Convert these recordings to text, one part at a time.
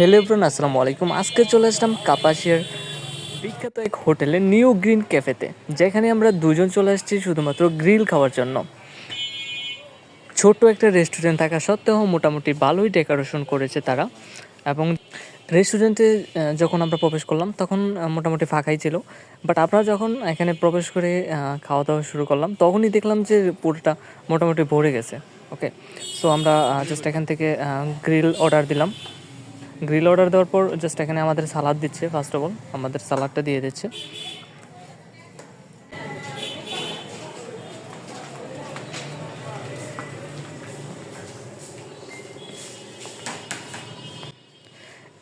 Hello everyone আসসালামু আলাইকুম। আজকে চলে আসলাম কাপাসিয়ার বিখ্যাত এক হোটেলে নিউ গ্রিন ক্যাফেতে, যেখানে আমরা দুজন চলে আসছি শুধুমাত্র গ্রিল খাওয়ার জন্য। ছোট্ট একটা রেস্টুরেন্ট থাকা সত্ত্বেও মোটামুটি ভালোই ডেকোরেশন করেছে তারা। এবং রেস্টুরেন্টে যখন আমরা প্রবেশ করলাম, তখন মোটামুটি ফাঁকাই ছিল। বাট আমরা যখন এখানে প্রবেশ করে খাওয়া দাওয়া শুরু করলাম, তখনই দেখলাম যে পুরোটা মোটামুটি ভরে গেছে। ওকে সো আমরা জাস্ট এখান থেকে গ্রিল অর্ডার দিলাম। গ্রিল অর্ডার দেওয়ার পর জাস্ট এখানে আমাদের সালাদ দিচ্ছে ফার্স্ট অফ অল আমাদের সালাদটা দিয়ে দিচ্ছে।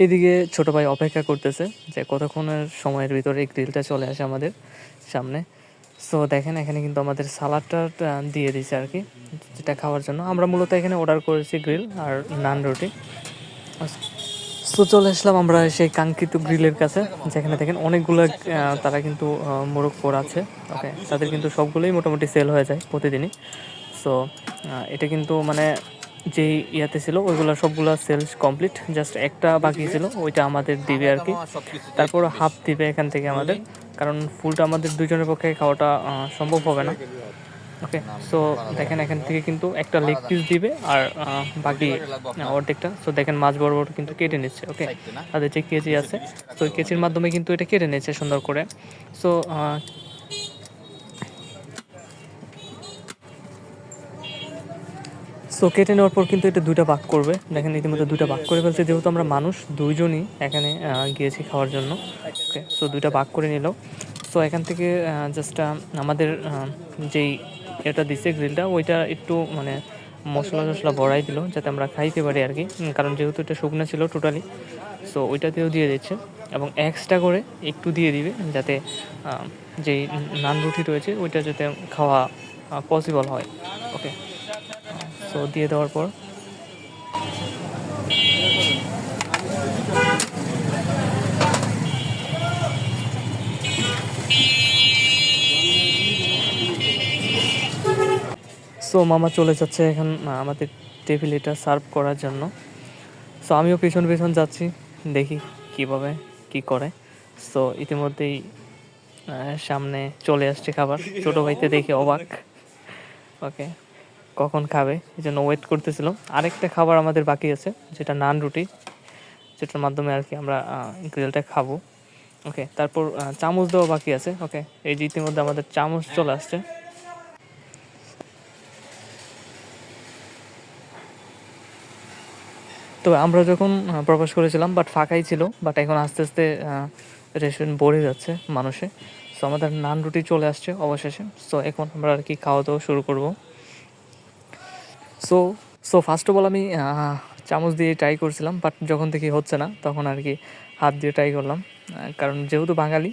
এদিকে ছোট ভাই অপেক্ষা করতেছে যে কতক্ষণের সময়ের ভিতরে এই গ্রিলটা চলে আসে আমাদের সামনে। সো দেখেন এখানে কিন্তু আমাদের সালাদটা আহ, দিয়ে দিয়েছে আর কি যেটা খাওয়ার জন্য। আমরা মূলত এখানে অর্ডার করেছি গ্রিল আর নান রুটি। সো চলে আসলাম আমরা সেই কাঙ্ক্ষিত গ্রিলের কাছে, যেখানে দেখেন অনেকগুলো তারা কিন্তু মোরগ আছে। ওকে তাদের কিন্তু সবগুলোই মোটামুটি সেল হয়ে যায় প্রতিদিনই। সো এটা কিন্তু মানে যেই ইয়াতে ছিল, ওইগুলো সবগুলো সেলস কমপ্লিট জাস্ট একটা বাকি ছিল, ওইটা আমাদের দিবে আর কি। তারপর হাফ দিবে এখান থেকে আমাদের, কারণ ফুলটা আমাদের দুজনের পক্ষে খাওয়াটা সম্ভব হবে না। ওকে সো দেখেন এখান থেকে কিন্তু একটা লেগ পিস দিবে আর বাকি অর্ধেকটা। সো দেখেন মাছ বড় বড় কিন্তু কেটে নিচ্ছে ওকে তাদের যে কেজি আছে, তো কেজির মাধ্যমে কিন্তু এটা কেটে নিচ্ছে সুন্দর করে। সো সো কেটে নেওয়ার পর কিন্তু এটা দুইটা ভাগ করবে। দেখেন ইতিমধ্যে দুইটা ভাগ করে ফেলছে, যেহেতু আমরা মানুষ দুইজনই এখানে গিয়েছি খাওয়ার জন্য ওকে সো দুইটা ভাগ করে নিল। সো এখান থেকে জাস্ট আমাদের যেই এটা দিছে গ্রিলটা ওইটা একটু মানে মশলা টশলা বড়াই দিল, যাতে আমরা খাইতে পারি আর কি। কারণ যেহেতু এটা শুকনো ছিল টোটালি সো ওইটাতেও দিয়ে দিচ্ছে। এবং এক্সট্রা করে একটু দিয়ে দিবে, যাতে যেই নান রুটি রয়েছে, ওইটা যাতে খাওয়া পসিবল হয়। ওকে সো দিয়ে দেওয়ার পর। সো মামা চলে যাচ্ছে এখন আমাদের টেবিল এটা সার্ভ করার জন্য। সো আমিও পেছন পেছন যাচ্ছি, দেখি কীভাবে কি করে। সো ইতিমধ্যেই সামনে চলে আসছে খাবার। ছোটো ভাইতে দেখে অবাক। ওকে, কখন খাবে? এই জন্য ওয়েট করতেছিলাম। আরেকটা খাবার আমাদের বাকি আছে, যেটা নান রুটি। যেটার মাধ্যমে আর কি আমরা গ্রিলটা খাব। ওকে, তারপর চামচ দেওয়া বাকি আছে। ওকে, এই যে ইতিমধ্যে আমাদের চামচ চলে আসছে। তো আমরা যখন প্রবেশ করেছিলাম বাট ফাঁকাই ছিল বাট এখন আস্তে আস্তে রেস্টুরেন্ট ভরে যাচ্ছে মানুষে। সো আমাদের নান রুটি চলে আসছে অবশেষে। সো এখন আমরা আর কি খাওয়া দাওয়া শুরু করব। So so first of all আমি চামচ দিয়ে ট্রাই করছিলাম বাট যখন থেকে হচ্ছে না, তখন আর কি হাত দিয়ে ট্রাই করলাম। কারণ যেহেতু বাঙালি,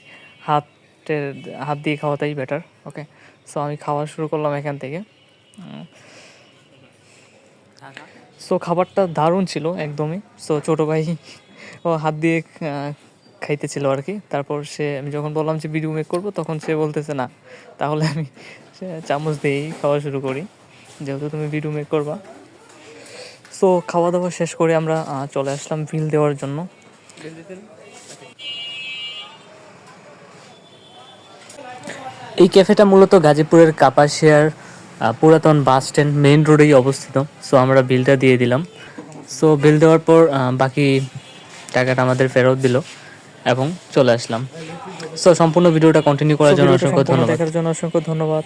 হাতের, হাত দিয়ে খাওয়াটাই বেটার ওকে সো আমি খাওয়া শুরু করলাম এখান থেকে। সো খাবারটা দারুণ ছিল একদমই। সো ছোটো ভাই ও হাত দিয়ে খাইতেছিল আর কি। তারপর সে আমি যখন বললাম যে ভিডিও মেক করব তখন সে বলতেছে না তাহলে আমি চামচ দিয়েই খাওয়া শুরু করি। যেহেতু তুমি ভিডিও মেক করবা। সো খাওয়া দাওয়া শেষ করে আমরা চলে আসলাম বিল দেওয়ার জন্য। এই ক্যাফেটা মূলত গাজীপুরের কাপাসিয়ার আহ, পুরাতন বাস স্ট্যান্ড মেইন রোডেই অবস্থিত। সো আমরা বিলটা দিয়ে দিলাম। সো বিল দেওয়ার পর বাকি টাকাটা আমাদের ফেরত দিল এবং চলে আসলাম। সো সম্পূর্ণ ভিডিওটা কন্টিনিউ করার জন্য অসংখ্য ধন্যবাদ। দেখার জন্য অসংখ্য ধন্যবাদ।